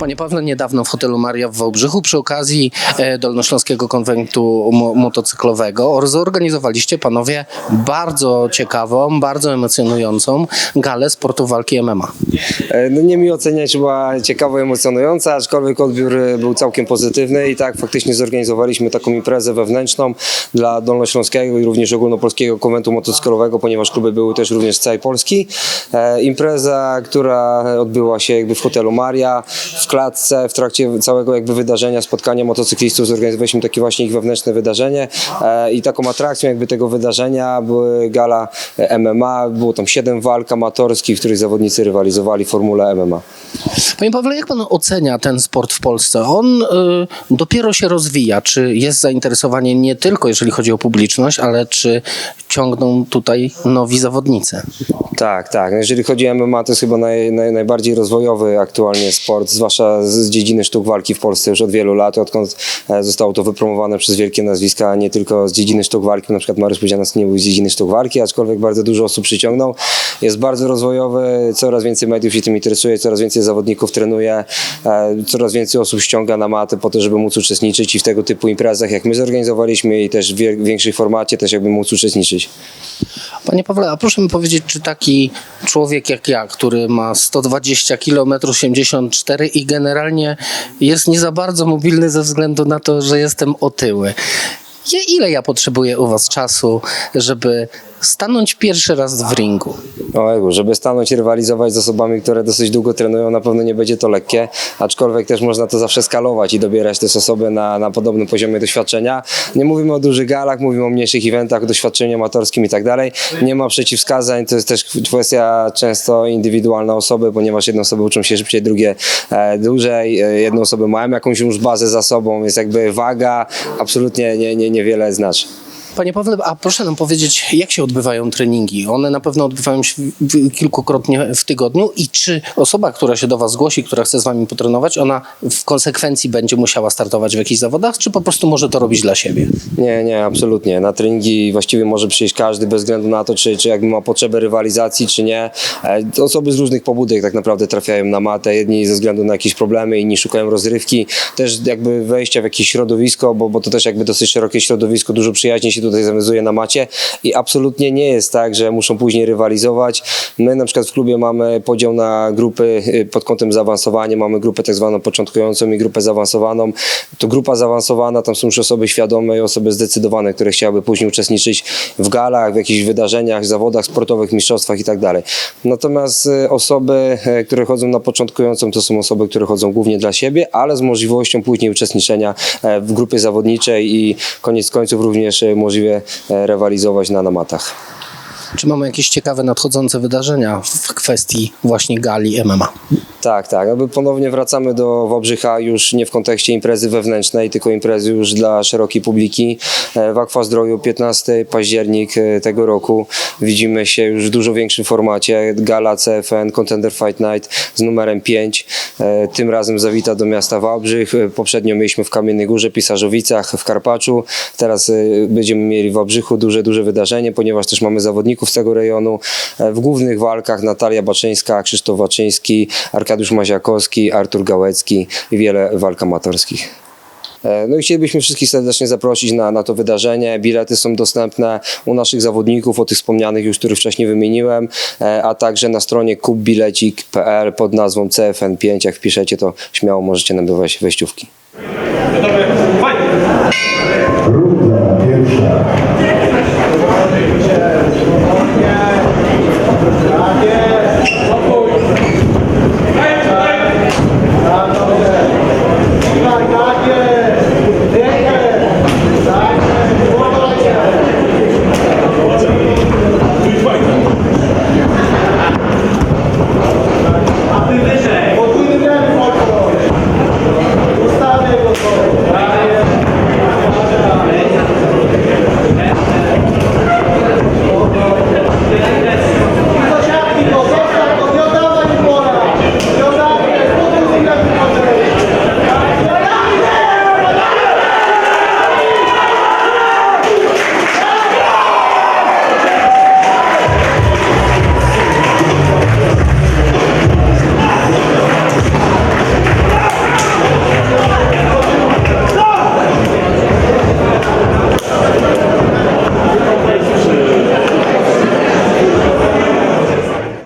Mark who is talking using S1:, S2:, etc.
S1: Panie Pawle, niedawno w hotelu Maria w Wałbrzychu przy okazji e, Dolnośląskiego Konwentu mo- Motocyklowego zorganizowaliście panowie bardzo ciekawą, bardzo emocjonującą galę sportu walki MMA.
S2: E, No nie mi oceniać, była ciekawa emocjonująca, aczkolwiek odbiór e, był całkiem pozytywny i tak faktycznie zorganizowaliśmy taką imprezę wewnętrzną dla Dolnośląskiego i również Ogólnopolskiego Konwentu Motocyklowego, ponieważ kluby były też również z całej Polski. Impreza, która odbyła się jakby w hotelu Maria, w klatce, w trakcie całego jakby wydarzenia, spotkania motocyklistów zorganizowaliśmy takie właśnie ich wewnętrzne wydarzenie e, i taką atrakcją jakby tego wydarzenia były gala e, MMA, było tam siedem walk amatorskich, w których zawodnicy rywalizowali formule MMA.
S1: Panie Pawle, jak pan ocenia ten sport w Polsce? On y, dopiero się rozwija. Czy jest zainteresowanie nie tylko jeżeli chodzi o publiczność, ale czy ciągną tutaj nowi zawodnicy?
S2: Tak, tak. No Jeżeli chodzi o MMA, to jest chyba naj, naj, najbardziej rozwojowy aktualnie sport, zwłaszcza z dziedziny sztuk walki w Polsce już od wielu lat, odkąd e, zostało to wypromowane przez wielkie nazwiska, nie tylko z dziedziny sztuk walki, na przykład Mariusz Pudzianowski nie był z dziedziny sztuk walki, aczkolwiek bardzo dużo osób przyciągnął. Jest bardzo rozwojowy, coraz więcej mediów się tym interesuje, coraz więcej zawodników trenuje, e, coraz więcej osób ściąga na maty po to, żeby móc uczestniczyć i w tego typu imprezach, jak my zorganizowaliśmy i też w większej formacie, też jakby móc uczestniczyć.
S1: Panie Pawle, a proszę mi powiedzieć, czy taki człowiek jak ja, który ma 120 km 84 i generalnie jest nie za bardzo mobilny ze względu na to, że jestem otyły. Ile ja potrzebuję u Was czasu, żeby stanąć pierwszy raz w ringu?
S2: Ojegu, żeby stanąć i rywalizować z osobami, które dosyć długo trenują, na pewno nie będzie to lekkie, aczkolwiek też można to zawsze skalować i dobierać też osoby na, na podobnym poziomie doświadczenia. Nie mówimy o dużych galach, mówimy o mniejszych eventach, doświadczeniu amatorskim i tak dalej. Nie ma przeciwwskazań, to jest też kwestia często indywidualna osoby, ponieważ jedne osoby uczą się szybciej, drugie e, dłużej, e, jedne osoby mają jakąś już bazę za sobą, jest jakby waga, absolutnie nie, nie, niewiele znaczy.
S1: Panie Pawle, a proszę nam powiedzieć, jak się odbywają treningi? One na pewno odbywają się kilkukrotnie w tygodniu i czy osoba, która się do Was zgłosi, która chce z Wami potrenować, ona w konsekwencji będzie musiała startować w jakichś zawodach, czy po prostu może to robić dla siebie?
S2: Nie, nie, absolutnie. Na treningi właściwie może przyjść każdy bez względu na to, czy, czy jakby ma potrzebę rywalizacji, czy nie. E, Osoby z różnych pobudek tak naprawdę trafiają na matę. Jedni ze względu na jakieś problemy, inni szukają rozrywki. Też jakby wejścia w jakieś środowisko, bo, bo to też jakby dosyć szerokie środowisko, dużo przyjaźni się tutaj zawiązuje na macie i absolutnie nie jest tak, że muszą później rywalizować. My na przykład w klubie mamy podział na grupy y, pod kątem zaawansowania, mamy grupę tak zwaną początkującą i grupę zaawansowaną. To grupa zaawansowana, tam są już osoby świadome i osoby zdecydowane, które chciałyby później uczestniczyć w galach, w jakichś wydarzeniach, zawodach sportowych, mistrzostwach i tak. Natomiast y, osoby, e, które chodzą na początkującą, to są osoby, które chodzą głównie dla siebie, ale z możliwością później uczestniczenia e, w grupie zawodniczej i koniec końców również e, możliwie e, rywalizować na namatach.
S1: Czy mamy jakieś ciekawe nadchodzące wydarzenia w kwestii właśnie gali MMA?
S2: Tak, tak. Jakby ponownie wracamy do Wałbrzycha już nie w kontekście imprezy wewnętrznej, tylko imprezy już dla szerokiej publiki. E, W Akwazdroju 15 październik e, tego roku widzimy się już w dużo większym formacie. Gala CFN Contender Fight Night z numerem 5. E, Tym razem zawita do miasta Wałbrzych. Poprzednio mieliśmy w Kamiennej Górze, Pisarzowicach, w Karpaczu. Teraz będziemy mieli w Wałbrzychu duże, duże wydarzenie, ponieważ też mamy zawodników z tego rejonu. W głównych walkach Natalia Baczyńska, Krzysztof Waczyński, Arkadiusz Maziakowski, Artur Gałecki i wiele walk amatorskich. E, No i chcielibyśmy wszystkich serdecznie zaprosić na, na to wydarzenie. Bilety są dostępne u naszych zawodników, o tych wspomnianych już, których wcześniej wymieniłem, e, a także na stronie kupbilecik.pl pod nazwą CFN5. Jak wpiszecie, to śmiało możecie nabywać wejściówki.